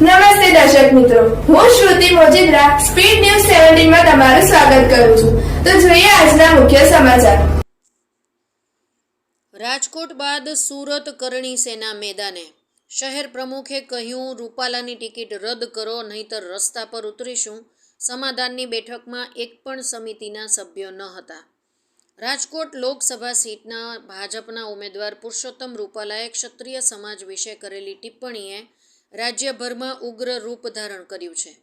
નમસ્તે દર્શક મિત્રો. હું શ્રુતિ મોજીદ્રા, સ્પીડ ન્યૂઝ સેવન્ટીનમાં તમારું સ્વાગત કરું છું. તો જોઈએ આજના મુખ્ય સમાચાર. રાજકોટ બાદ સુરત કરણી સેના મેદાને. શહેર પ્રમુખે કહ્યું, રૂપાલાની ટિકિટ રદ કરો, નહીતર રસ્તા પર ઉતરીશું. સમાધાનની બેઠકમાં એક પણ સમિતિના સભ્યો ન હતા. રાજકોટ લોકસભા સીટના ભાજપના ઉમેદવાર પુરુષોત્તમ રૂપાલાએ ક્ષત્રિય સમાજ વિશે કરેલી ટિપ્પણીએ રાજ્યભરમાં ઉગ્ર રૂપ ધારણ કર્યું છે.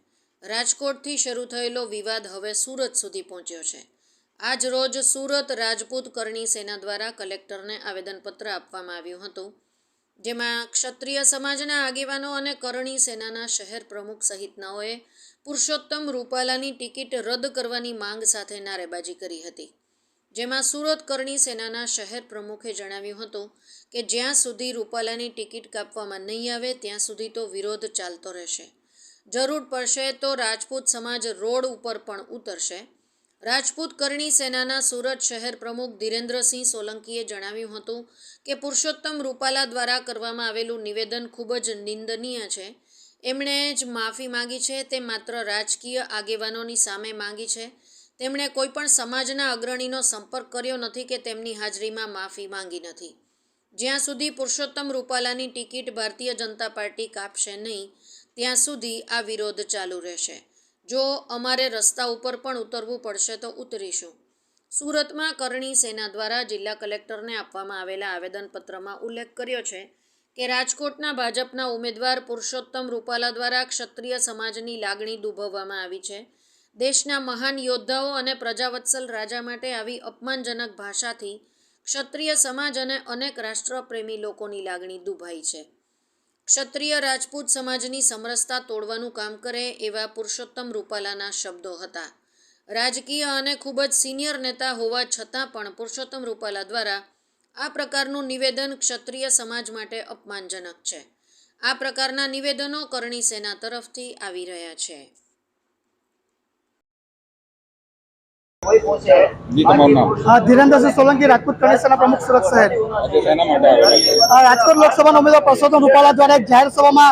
રાજકોટથી શરૂ થયેલો વિવાદ હવે સુરત સુધી પહોંચ્યો છે. આજ રોજ સુરત રાજપૂત કરણી સેના દ્વારા કલેક્ટરને આવેદનપત્ર આપવામાં આવ્યું હતું. જેમાં ક્ષત્રિય સમાજના આગેવાનો અને કરણી સેનાના શહેર પ્રમુખ સહિતનાઓએ પુરુષોત્તમ રૂપાલાની ટિકિટ રદ કરવાની માંગ સાથે નારેબાજી કરી હતી. જેમાં સુરત કરણી સેનાના શહેર પ્રમુખે જણાવ્યું હતું કે જ્યાં સુધી રૂપાલાની ટિકિટ કાપવામાં નહીં આવે, ત્યાં સુધી તો વિરોધ ચાલતો રહેશે. જરૂર પડશે તો રાજપૂત સમાજ રોડ ઉપર પણ ઉતરશે. રાજપૂત કરણી સેનાના સુરત શહેર પ્રમુખ ધીરેન્દ્રસિંહ સોલંકીએ જણાવ્યું હતું કે પુરુષોત્તમ રૂપાલા દ્વારા કરવામાં આવેલું નિવેદન ખૂબ જ નિંદનીય છે. એમણે જ માફી માંગી છે, તે માત્ર રાજકીય આગેવાનોની સામે માંગી છે. તેમણે કોઈ પણ સમાજના અગ્રણીનો સંપર્ક કર્યો નથી કે તેમની હાજરીમાં માફી માંગી નથી. જ્યાં સુધી પુરુષોત્તમ રૂપાલાની ટિકિટ ભારતીય જનતા પાર્ટી કાપશે નહીં, ત્યાં સુધી આ વિરોધ ચાલુ રહેશે. જો અમારે રસ્તા ઉપર પણ ઉતરવું પડશે તો ઉતરીશું. સુરતમાં કરણી સેના દ્વારા જિલ્લા કલેક્ટરને આપવામાં આવેલા આવેદનપત્રમાં ઉલ્લેખ કર્યો છે કે રાજકોટના ભાજપના ઉમેદવાર પુરુષોત્તમ રૂપાલા દ્વારા ક્ષત્રિય સમાજની લાગણી દુભવવામાં આવી છે દેશના મહાન યોદ્ધાઓ અને પ્રજાવત્સલ રાજા માટે આવી અપમાનજનક ભાષાથી ક્ષત્રિય સમાજ અને અનેક રાષ્ટ્રપ્રેમી લોકોની લાગણી દુભાઈ છે. ક્ષત્રિય રાજપૂત સમાજની સમરસતા તોડવાનું કામ કરે એવા પુરુષોત્તમ રૂપાલાના શબ્દો હતા. રાજકીય અને ખૂબ જ સિનિયર નેતા હોવા છતાં પણ પુરુષોત્તમ રૂપાલા દ્વારા આ પ્રકારનું નિવેદન ક્ષત્રિય સમાજ માટે અપમાનજનક છે. આ પ્રકારના નિવેદનો કરણી સેના તરફથી આવી રહ્યા છે જી તમારું નામ હા ધીરેન્દ્રસિંહ સોલંકી રાજપૂત કમિશનના પ્રમુખ સુરત શહેર. આજે રાજકોટ લોકસભાના ઉમેદવાર પરસોત્તમ રૂપાલા દ્વારા એક જાહેર સભામાં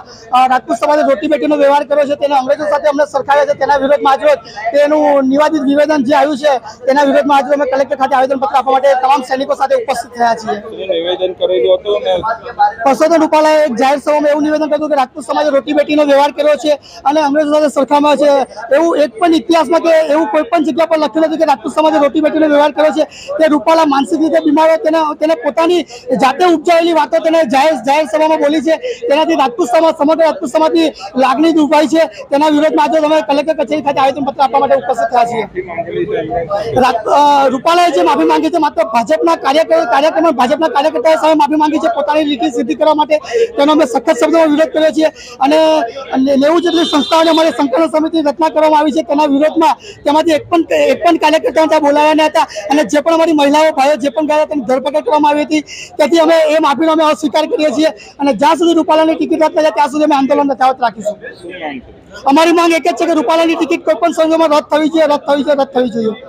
રાજપૂત સમાજે રોટી બેટીનો વ્યવહાર કર્યો છે તેને અંગ્રેજો સાથે અમને સરખાવ્યા છે તેના વિરોધમાં તેનું નિવાદિત નિવેદન જે આવ્યું છે તેના વિરોધમાં આજરોજ અમે કલેક્ટર ખાતે આવેદનપત્ર આપવા માટે તમામ સૈનિકો સાથે ઉપસ્થિત થયા છીએ. પરસોત્તમ રૂપાલાએ એક જાહેર સભામાં એવું નિવેદન કર્યું કે રાજપૂત સમાજે રોટી બેટીનો વ્યવહાર કર્યો છે અને અંગ્રેજો સાથે સરખાવ્યા છે. એવું એક પણ ઇતિહાસમાં કે એવું કોઈ પણ જગ્યા પર લખ્યું નથી કે રાજપૂત સમાજે રોટી બેટીનો વ્યવહાર કર્યો છે, તે રૂપાલા માનસિક રીતે બીમાર તેના તેને તેને પોતાની જાતે ઉપજાવેલી વાતો તેને જાહેર જાહેર સભામાં બોલી છે. તેનાથી રાજપૂત સમાજ, સમગ્ર રાજપૂત સમાજની લાગણી દુભાઈ છે. તેના વિરોધમાં આજે અમે કલેક્ટર કચેરી ખાતે આવેદનપત્ર આપવા માટે ઉપસ્થિત થયા છીએ. રાત- રૂપાલાએ જે માફી માંગી છે, માત્ર ભાજપના કાર્યકર કાર્યક્રમ ભાજપના કાર્યકર્તાઓ સામે માફી માંગી છે, પોતાની લીટી સિદ્ધિ કરવા માટે તેનો અમે સખત શબ્દોમાં વિરોધ કર્યો છે. અને નેવું જેટલી સંસ્થાઓને અમારી સંકલન સમિતિની રચના કરવામાં આવી છે, તેના વિરોધમાં તેમાંથી એક પણ એક પણ કાર્યકર્તાઓ ત્યાં બોલાવ્યા ન હતા અને જે પણ અમારી મહિલાઓ ભાઈઓ જે પણ ગયા તેની ધરપકડ કરવામાં આવી હતી. તેથી અમે એ માફીનો અમે અસ્વીકાર કરીએ છીએ અને જ્યાં સુધી રૂપાલાની ટિકિટ રદ થાય ત્યાં સુધી અમે આંદોલન યથાવત રાખીશું. અમારી માંગ એક જ છે કે રૂપાલાની ટિકિટ કોઈ પણ સંજોગોમાં રદ થવી જોઈએ રદ થવી જોઈએ રદ થવી જોઈએ.